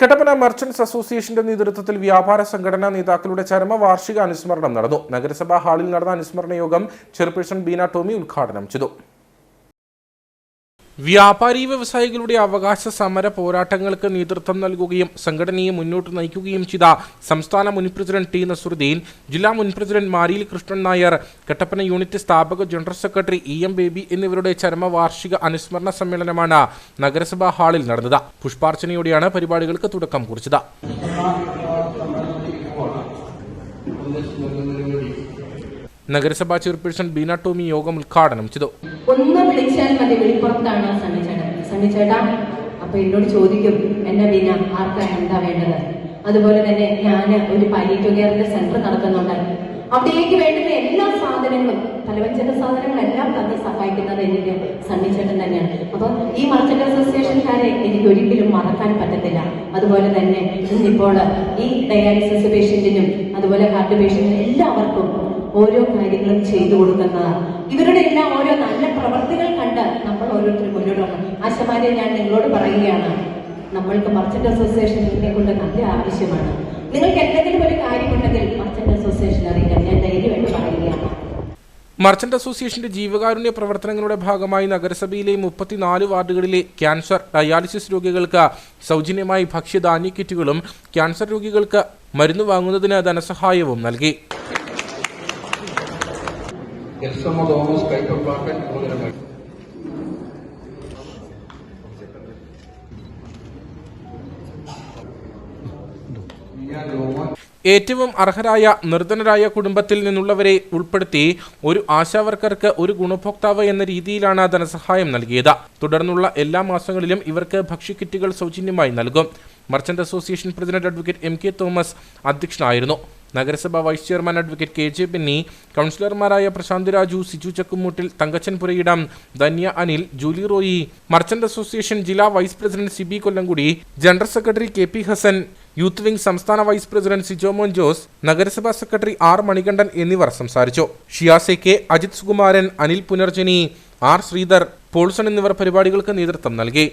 Kattappana merchants അസോസിയേഷന്റെ നേതൃത്വത്തിൽ വ്യാപാര സംഘടനാ നേതാക്കളുടെ ചരമ വാർഷിക അനുസ്മരണം നടന്നു. നഗരസഭാ ഹാളിൽ നടന്ന അനുസ്മരണ യോഗം ചെയർപേഴ്സൺ ബീന ടോമി ഉദ്ഘാടനം ചെയ്തു. വ്യാപാരി വ്യവസായികളുടെ അവകാശ സമര പോരാട്ടങ്ങൾക്ക് നേതൃത്വം നൽകുകയും സംഘടനയെ മുന്നോട്ട് നയിക്കുകയും ചെയ്ത സംസ്ഥാന മുൻ പ്രസിഡന്റ് ടി നസുറുദ്ദീൻ ജില്ലാ മുൻ പ്രസിഡന്റ് മാരിയിൽ കൃഷ്ണൻ നായർ കട്ടപ്പന യൂണിറ്റ് സ്ഥാപക general secretary E M Baby എന്നിവരുടെ ചരമവാർഷിക അനുസ്മരണ സമ്മേളനമാണ് നഗരസഭാ ഹാളിൽ നടന്നത് പുഷ്പാർച്ചനയോടെയാണ് പരിപാടികൾക്ക് തുടക്കം കുറിച്ചത് നഗരസഭാ ചെയർപേഴ്സൺ ബീന ടോമി യോഗം ഉദ്ഘാടനം ചെയ്തു. അപ്പൊ എന്നോട് ചോദിക്കും എന്നെ ബീന ആർക്കാണ് എന്താ വേണ്ടത്? അതുപോലെ തന്നെ ഞാൻ ഒരു പാലിയേറ്റീവ് കെയറിന്റെ സെന്റർ നടത്തുന്നുണ്ട്. അവിടേക്ക് വേണ്ടി സാധനങ്ങളും പലവ്യഞ്ജന സാധനങ്ങളെല്ലാം തന്നെ സഹായിക്കുന്നത് എനിക്ക് സണ്ണിച്ചേട്ടൻ തന്നെയാണ്. അപ്പൊ ഈ മർച്ചന്റ് അസോസിയേഷൻകാരെ എനിക്ക് ഒരിക്കലും മറക്കാൻ പറ്റത്തില്ല. അതുപോലെ തന്നെ ഇന്നിപ്പോൾ ഈ ഡയാലിസിസ് പേഷ്യന്റിനും അതുപോലെ ഹാർട്ട് പേഷ്യന്റിനും എല്ലാവർക്കും ഓരോ കാര്യങ്ങളും ചെയ്തു കൊടുക്കുന്ന ഇവരുടെ എല്ലാം ഓരോ നല്ല പ്രവർത്തികൾ കണ്ട് നമ്മൾ ഓരോരുത്തരും മുന്നോട്ട് പോകണം ആശമാരെ ഞാൻ നിങ്ങളോട് പറയുകയാണ് നമ്മൾക്ക് മർച്ചന്റ് അസോസിയേഷനെ കൊണ്ട് നല്ല ആവശ്യമാണ്. നിങ്ങൾക്ക് എന്തെങ്കിലും ഒരു കാര്യമുണ്ടെങ്കിൽ മർച്ചന്റ് അസോസിയേഷൻ അറിയിക്കാം ഞാൻ ധൈര്യമായിട്ട് പറയുകയാണ് മർച്ചന്റ് അസോസിയേഷന്റെ ജീവകാരുണ്യ പ്രവർത്തനങ്ങളുടെ ഭാഗമായി നഗരസഭയിലെ മുപ്പത്തിനാല് വാർഡുകളിലെ ക്യാൻസർ ഡയാലിസിസ് രോഗികൾക്ക് സൗജന്യമായി ഭക്ഷ്യധാന്യ കിറ്റുകളും ക്യാൻസർ രോഗികൾക്ക് മരുന്ന് വാങ്ങുന്നതിന് ധനസഹായവും നൽകി. ഏറ്റവും അർഹരായ നിർധനരായ കുടുംബത്തിൽ നിന്നുള്ളവരെ ഉൾപ്പെടുത്തി ഒരു ആശാവർക്കർക്ക് ഒരു ഗുണഭോക്താവ് എന്ന രീതിയിലാണ് ധനസഹായം നൽകിയത്. തുടർന്നുള്ള എല്ലാ മാസങ്ങളിലും ഇവർക്ക് ഭക്ഷ്യക്കിറ്റുകൾ സൗജന്യമായി നൽകും. Merchant association president advocate M K Thomas അധ്യക്ഷനായിരുന്നു. നഗരസഭാ vice chairman advocate K J Benny കൗൺസിലർമാരായ പ്രശാന്ത് രാജു സിജു ചക്കുമൂട്ടിൽ തങ്കച്ചൻ പുരയിടം ധന്യ അനിൽ ജൂലി റോയി മർച്ചന്റ് അസോസിയേഷൻ ജില്ലാ vice president C B Kollamkudi general secretary K P Hassan youth wing സംസ്ഥാന വൈസ് പ്രസിഡന്റ് സിജോമോൻ ജോസ് നഗരസഭാ സെക്രട്ടറി ആർ മണികണ്ഠൻ എന്നിവർ സംസാരിച്ചു. ഷിയാസെ K Ajith Sukumaran Anil Punarjani R Sreedhar Paulson എന്നിവർ പരിപാടികൾക്ക് നേതൃത്വം നൽകി.